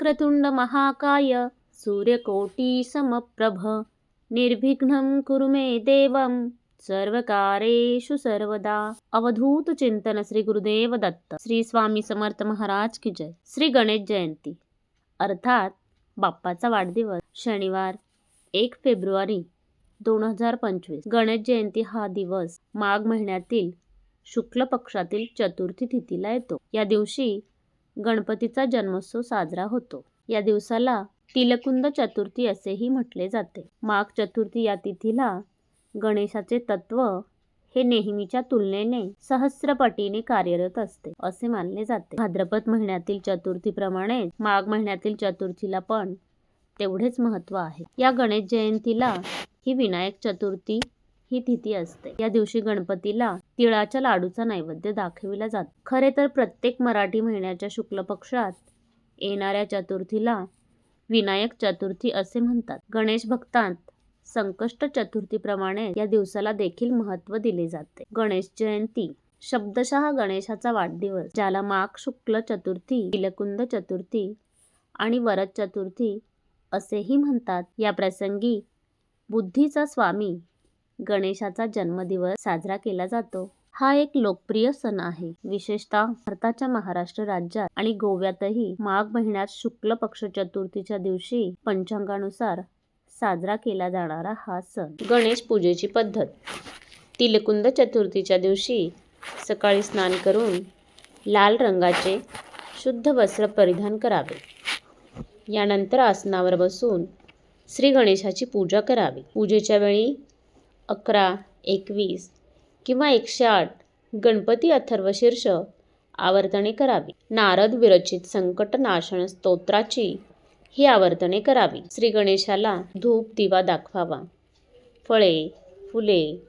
वक्रतुंड महाकाय सूर्यकोटी समप्रभ निर्विघ्नं कुरु मे देवं सर्वकारेषु सर्वदा। अवधूत चिंतन श्री गुरुदेव दत्त। श्री स्वामी समर्थ महाराज की जय। श्री गणेश जयंती। अर्थात बाप्पाचा वाढदिवस शनिवार एक फेब्रुवारी दोन हजार पंचवीस. गणेश जयंती हा दिवस माघ महिन्यातील शुक्ल पक्षातील चतुर्थी तिथीला येतो. या दिवशी गणपतीचा जन्मोत्सव साजरा होतो. या दिवसाला तिलकुंद चतुर्थी असेही म्हटले जाते. माघ चतुर्थी या तिथीला गणेशाचे तत्व हे नेहमीच्या तुलनेने सहस्रपटीने कार्यरत असते असे मानले जाते. भाद्रपद महिन्यातील चतुर्थीप्रमाणे माघ महिन्यातील चतुर्थीला पण तेवढेच महत्त्व आहे. या गणेश जयंतीला ही विनायक चतुर्थी ही तिथी असते. या दिवशी गणपतीला तिळाच्या लाडूचा नैवेद्य दाखविला जातो. खरे तर प्रत्येक मराठी महिन्याच्या शुक्ल पक्षात येणाऱ्या चतुर्थीला विनायक चतुर्थी असे म्हणतात. गणेश भक्तांत संकष्ट चतुर्थीप्रमाणे या दिवसाला देखील महत्त्व दिले जाते. गणेश जयंती शब्दशः गणेशाचा वाढदिवस ज्याला माघ शुक्ल चतुर्थी तिलकुंद चतुर्थी आणि वरद चतुर्थी असेही म्हणतात. या प्रसंगी बुद्धीचा स्वामी गणेशाचा जन्मदिवस साजरा केला जातो. हा एक लोकप्रिय सण आहे. विशेषतः भारताच्या महाराष्ट्र राज्यात आणि गोव्यातही माघ महिन्यात शुक्ल पक्ष चतुर्थीच्या दिवशी पंचांगानुसार साजरा केला जाणारा हा सण. गणेश पूजेची पद्धत. तिलकुंद चतुर्थीच्या दिवशी सकाळी स्नान करून लाल रंगाचे शुद्ध वस्त्र परिधान करावे. यानंतर आसनावर बसून श्री गणेशाची पूजा करावी. पूजेच्या वेळी अकरा एकवीस किंवा एकशे आठ. गणपती अथर्वशीर्ष आवर्तने करावी. नारद विरचित संकटनाशन स्तोत्राची. ही आवर्तने करावी. श्री गणेशाला धूप दिवा दाखवावा. फळे फुले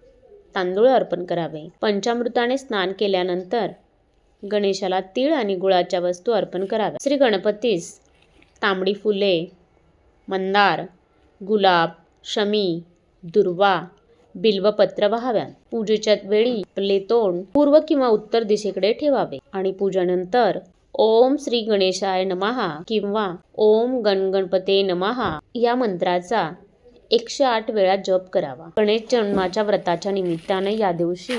तांदूळ अर्पण करावे. पंचामृताने स्नान केल्यानंतर गणेशाला तीळ आणि गुळाच्या वस्तू अर्पण कराव्या. श्री गणपतीस तांबडी फुले मंदार गुलाब शमी दुर्वा बिल्वपत्र वाहाव्यात पूजेच्या वेळी आपले तोंड पूर्व किंवा उत्तर दिशेकडे ठेवावे. आणि पूजानंतर ओम श्री गणेशाय नमहा किंवा ओम गणगणपते नमहा या मंत्राचा एकशे आठ वेळा जप करावा. गणेश जन्माच्या व्रताच्या निमित्ताने या दिवशी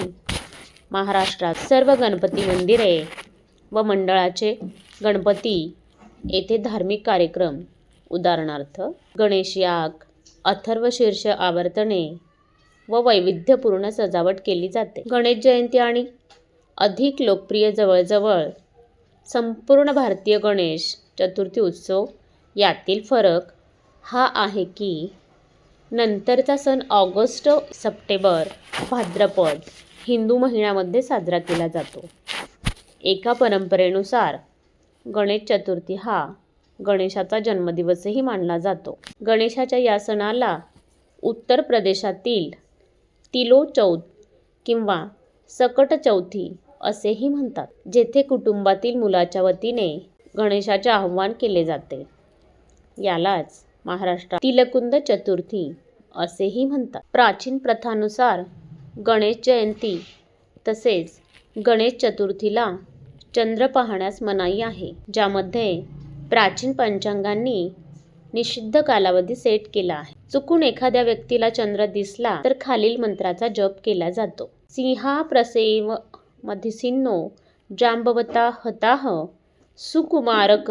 महाराष्ट्रात सर्व गणपती मंदिरे व मंडळाचे गणपती येथे धार्मिक कार्यक्रम. उदाहरणार्थ गणेश याग अथर्वशीर्ष आवर्तने व वैविध्यपूर्ण सजावट केली जाते. गणेश जयंती आणि अधिक लोकप्रिय जवळजवळ संपूर्ण भारतीय गणेश चतुर्थी उत्सव यातील फरक हा आहे की नंतरचा सण ऑगस्ट सप्टेंबर भाद्रपद हिंदू महिन्यामध्ये साजरा केला जातो. एका परंपरेनुसार गणेश चतुर्थी हा गणेशाचा जन्मदिवसही मानला जातो. गणेशाच्या या सणाला उत्तर प्रदेशातील तिलो चौथ किंवा सकट चौथी असेही म्हणतात जेथे कुटुंबातील मुलाच्या वतीने गणेशाचे आव्हान केले जाते. यालाच महाराष्ट्रात तिलकुंद चतुर्थी असेही म्हणतात. प्राचीन प्रथानुसार गणेश जयंती तसेच गणेश चतुर्थीला चंद्र पाहण्यास मनाई आहे ज्यामध्ये प्राचीन पंचांगांनी निषिद्ध कालावधी सेट केला आहे. चुकून एखाद्या व्यक्तीला चंद्र दिसला तर खालील मंत्राचा जप केला जातो. सिंहा प्रसेव मधिसिन्नो जांबवता हताह सुकुमारक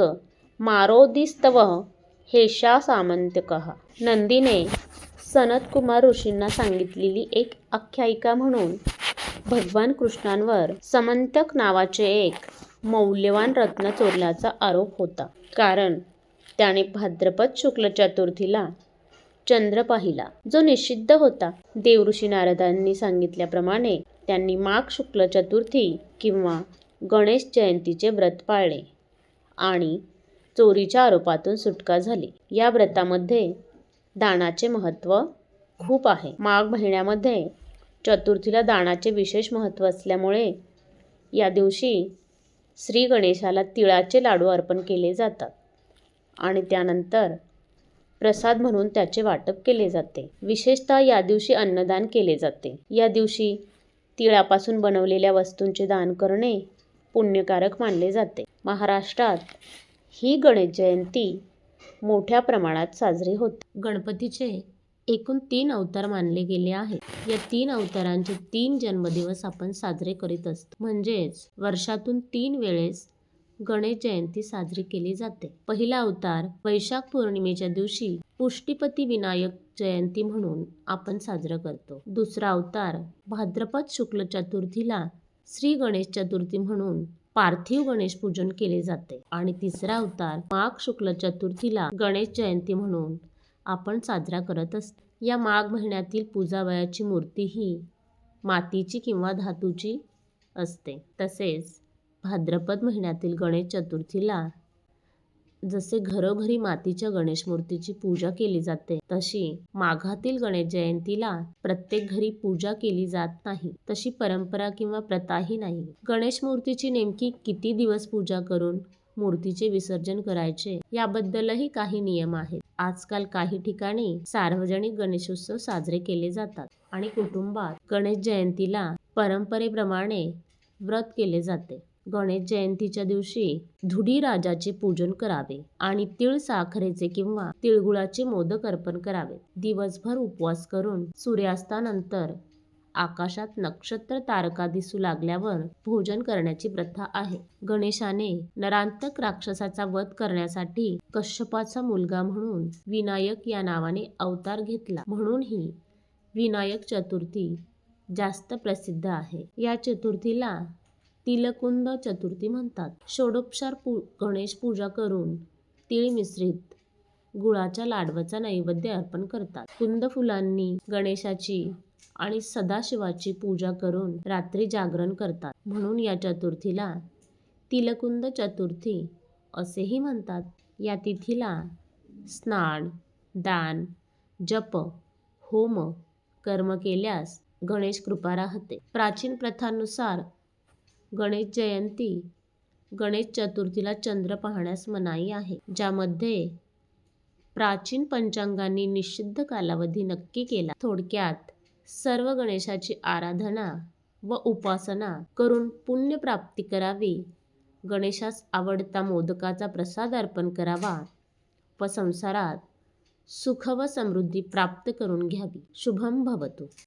मारोदिस्तव हेशा सामंतकः। नंदीने सनत कुमार ऋषींना सांगितलेली एक आख्यायिका म्हणून भगवान कृष्णांवर समंतक नावाचे एक मौल्यवान रत्न चोरल्याचा आरोप होता. कारण त्याने भाद्रपद शुक्ल चतुर्थीला चंद्र पाहिला. जो निषिद्ध होता. देवऋषी नारदांनी सांगितल्याप्रमाणे त्यांनी माघ शुक्ल चतुर्थी किंवा गणेश जयंतीचे व्रत पाळले आणि चोरीच्या आरोपातून सुटका झाली. या व्रतामध्ये दानाचे महत्त्व खूप आहे. माघ महिन्यामध्ये चतुर्थीला दानाचे विशेष महत्त्व असल्यामुळे या दिवशी श्री गणेशाला तिळाचे लाडू अर्पण केले जातात आणि त्यानंतर प्रसाद म्हणून त्याचे वाटप केले जाते. विशेषतः या दिवशी अन्नदान केले जाते. या दिवशी तिळापासून बनवलेल्या वस्तूंचे दान करणे पुण्यकारक मानले जाते. महाराष्ट्रात ही गणेश जयंती मोठ्या प्रमाणात साजरी होते. गणपतीचे एकूण तीन अवतार मानले गेले आहेत. या तीन अवतारांचे तीन जन्मदिवस आपण साजरे करीत असतो. म्हणजेच वर्षातून तीन वेळेस गणेश जयंती साजरी केली जाते. पहिला अवतार वैशाख पौर्णिमेच्या दिवशी पुष्टीपती विनायक जयंती म्हणून आपण साजरा करतो. दुसरा अवतार भाद्रपद शुक्ल चतुर्थीला श्री गणेश चतुर्थी म्हणून पार्थिव गणेश पूजन केले जाते. आणि तिसरा अवतार माघ शुक्ल चतुर्थीला गणेश जयंती म्हणून आपण साजरा करत असतो. या माघ महिन्यातील पूजावयाची मूर्ती ही मातीची किंवा धातूची असते. तसेच भाद्रपद महिन्यातील गणेश चतुर्थीला जसे घरोघरी मातीच्या गणेश मूर्तीची पूजा केली जाते तशी माघातील गणेश जयंतीला प्रत्येक घरी पूजा केली जात नाही. तशी परंपरा किंवा प्रथाही नाही. गणेश मूर्तीची नेमकी किती दिवस पूजा करून मूर्तीचे विसर्जन करायचे याबद्दलही काही नियम आहेत. आजकाल काही ठिकाणी सार्वजनिक गणेशोत्सव साजरे केले जातात आणि कुटुंबात गणेश जयंतीला परंपरेप्रमाणे व्रत केले जाते. गणेश जयंतीच्या दिवशी धुडी राजाचे पूजन करावे आणि तिळ साखरेचे किंवा तिळगुळाचे मोदक अर्पण करावे. दिवसभर उपवास करून सूर्यास्तानंतर आकाशात नक्षत्र तारका दिसू लागल्यावर भोजन करण्याची प्रथा आहे. गणेशाने नरांतक राक्षसाचा वध करण्यासाठी कश्यपाचा मुलगा म्हणून विनायक या नावाने अवतार घेतला. म्हणून ही विनायक चतुर्थी जास्त प्रसिद्ध आहे. या चतुर्थीला तिलकुंद चतुर्थी म्हणतात. षोडोपचार पू गणेश पूजा करून तीळ मिश्रित गुळाच्या लाडवाचा नैवेद्य अर्पण करतात. कुंद फुलांनी गणेशाची आणि सदाशिवाची पूजा करून रात्री जागरण करतात. म्हणून या चतुर्थीला तिलकुंद चतुर्थी असेही म्हणतात. या तिथीला स्नान दान जप होम कर्म केल्यास गणेश कृपा राहते प्राचीन प्रथांनुसार गणेश जयंती. गणेश चतुर्थीला चंद्र पाहण्यास मनाई आहे. ज्यामध्ये प्राचीन पंचांगांनी निषिद्ध कालावधी नक्की केला. थोडक्यात सर्व गणेशाची आराधना व उपासना करून पुण्यप्राप्ती करावी. गणेशास आवडता मोदकाचा प्रसाद अर्पण करावा व संसारात सुख व समृद्धी प्राप्त करून घ्यावी. शुभम भवतु.